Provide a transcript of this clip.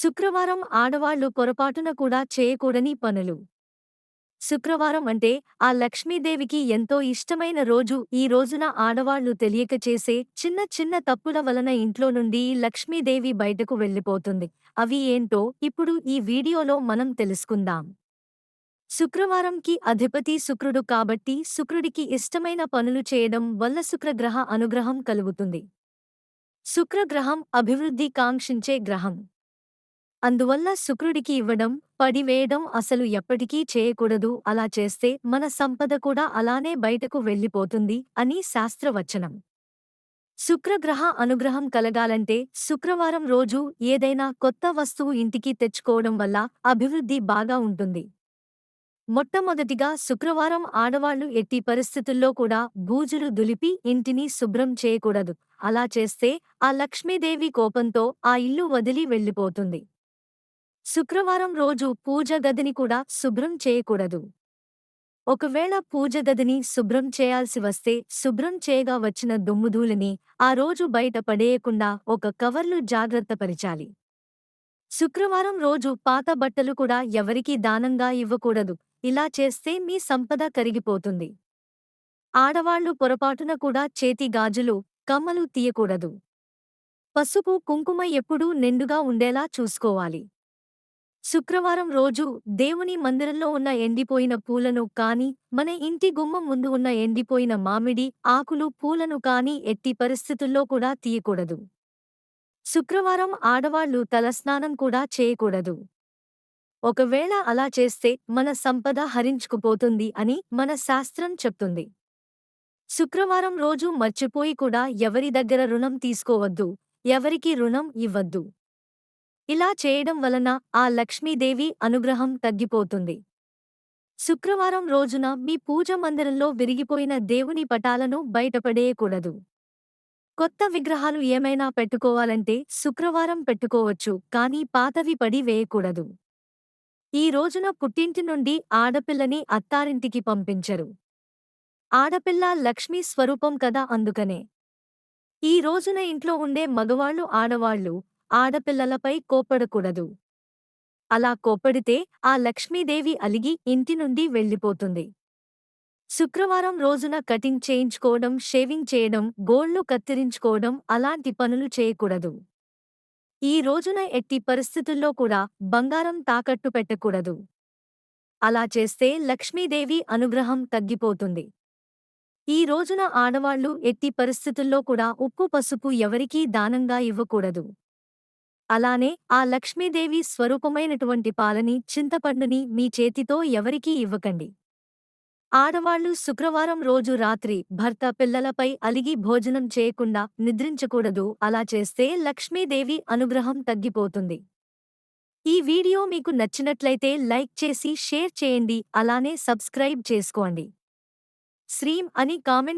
శుక్రవారం ఆడవాళ్ళు పొరపాటున కూడా చేయకూడని పనులు. శుక్రవారం అంటే ఆ లక్ష్మీదేవికి ఎంతో ఇష్టమైన రోజు. ఈ రోజున ఆడవాళ్ళు తెలియక చేసే చిన్న చిన్న తప్పుల వలన ఇంట్లో నుండి లక్ష్మీదేవి బయటకు వెళ్ళిపోతుంది. అవి ఏంటో ఇప్పుడు ఈ వీడియోలో మనం తెలుసుకుందాం. శుక్రవారంకి అధిపతి శుక్రుడు కాబట్టి శుక్రుడికి ఇష్టమైన పనులు చేయడం వల్ల శుక్రగ్రహ అనుగ్రహం కలుగుతుంది. శుక్రగ్రహం అభివృద్ధి కాంక్షించే గ్రహం. అందువల్ల శుక్రుడికి ఇవ్వడం పడివేయడం అసలు ఎప్పటికీ చేయకూడదు. అలా చేస్తే మన సంపద కూడా అలానే బయటకు వెళ్ళిపోతుంది అని శాస్త్రవచనం. శుక్రగ్రహ అనుగ్రహం కలగాలంటే శుక్రవారం రోజు ఏదైనా కొత్త వస్తువు ఇంటికి తెచ్చుకోవడం వల్ల అభివృద్ధి బాగా ఉంటుంది. మొట్టమొదటిగా శుక్రవారం ఆడవాళ్ళు ఎట్టి పరిస్థితుల్లో కూడా బూజులు దులిపి ఇంటిని శుభ్రం చేయకూడదు. అలా చేస్తే ఆ లక్ష్మీదేవి కోపంతో ఆ ఇల్లు వదిలి వెళ్ళిపోతుంది. శుక్రవారం రోజు పూజ గదిని కూడా శుభ్రం చేయకూడదు. ఒకవేళ పూజ గదిని శుభ్రం చేయాల్సి వస్తే శుభ్రం చేయగా వచ్చిన దుమ్ముధూళిని ఆ రోజు బయట పడేయకుండా ఒక కవర్లు జాగ్రత్తపరిచాలి శుక్రవారం రోజు పాత బట్టలు కూడా ఎవరికీ దానంగా ఇవ్వకూడదు. ఇలా చేస్తే మీ సంపద కరిగిపోతుంది. ఆడవాళ్ళు పొరపాటున కూడా చేతి గాజులు కమ్మలు తీయకూడదు. పసుపు కుంకుమ ఎప్పుడూ నిండుగా ఉండేలా చూసుకోవాలి. శుక్రవారం రోజు దేవుని మందిరంలో ఉన్న ఎండిపోయిన పూలను కాని మన ఇంటి గుమ్మం ముందు ఉన్న ఎండిపోయిన మామిడి ఆకులు పూలను కాని ఎట్టి పరిస్థితుల్లో కూడా తీయకూడదు. శుక్రవారం ఆడవాళ్ళు తలస్నానం కూడా చేయకూడదు. ఒకవేళ అలా చేస్తే మన సంపద హరించుకుపోతుంది అని మన శాస్త్రం చెప్తుంది. శుక్రవారం రోజు మర్చిపోయి కూడా ఎవరి దగ్గర రుణం తీసుకోవద్దు ఎవరికి రుణం ఇవ్వద్దు. ఇలా చేయడం వలన ఆ లక్ష్మీదేవి అనుగ్రహం తగ్గిపోతుంది. శుక్రవారం రోజున మీ పూజ మందిరంలో విరిగిపోయిన దేవుని పటాలను బయటపడేయకూడదు. కొత్త విగ్రహాలు ఏమైనా పెట్టుకోవాలంటే శుక్రవారం పెట్టుకోవచ్చు కానీ పాతవి పడి వేయకూడదు. ఈ రోజున పుట్టింటి నుండి ఆడపిల్లని అత్తారింటికి పంపించరు. ఆడపిల్ల లక్ష్మీ స్వరూపం కదా అందుకనే. ఈ రోజున ఇంట్లో ఉండే మగవాళ్ళు ఆడవాళ్ళు ఆడపిల్లలపై కోపడకూడదు అలా కోప్పడితే ఆ లక్ష్మీదేవి అలిగి ఇంటి నుండి వెళ్ళిపోతుంది. శుక్రవారం రోజున కటింగ్ చేయించుకోవడం షేవింగ్ చేయడం గోళ్ళు కత్తిరించుకోవడం అలాంటి పనులు చేయకూడదు. ఈ రోజున ఎట్టి పరిస్థితుల్లో కూడా బంగారం తాకట్టు పెట్టకూడదు. అలా చేస్తే లక్ష్మీదేవి అనుగ్రహం తగ్గిపోతుంది. ఈ రోజున ఆడవాళ్ళు ఎట్టి పరిస్థితుల్లో కూడా ఉప్పు పసుపు ఎవరికీ దానంగా ఇవ్వకూడదు. అలానే ఆ లక్ష్మీదేవి స్వరూపమైనటువంటి పాలని చింతపండుని మీ చేతితో ఎవరికీ ఇవ్వకండి. ఆడవాళ్ళు శుక్రవారం రోజు రాత్రి భర్త పిల్లలపై అలిగి భోజనం చేయకుండా నిద్రించకూడదు. అలా చేస్తే లక్ష్మీదేవి అనుగ్రహం తగ్గిపోతుంది. ఈ వీడియో మీకు నచ్చినట్లయితే లైక్ చేసి షేర్ చేయండి. అలానే సబ్స్క్రైబ్ చేసుకోండి. శ్రీం అని కామెంట్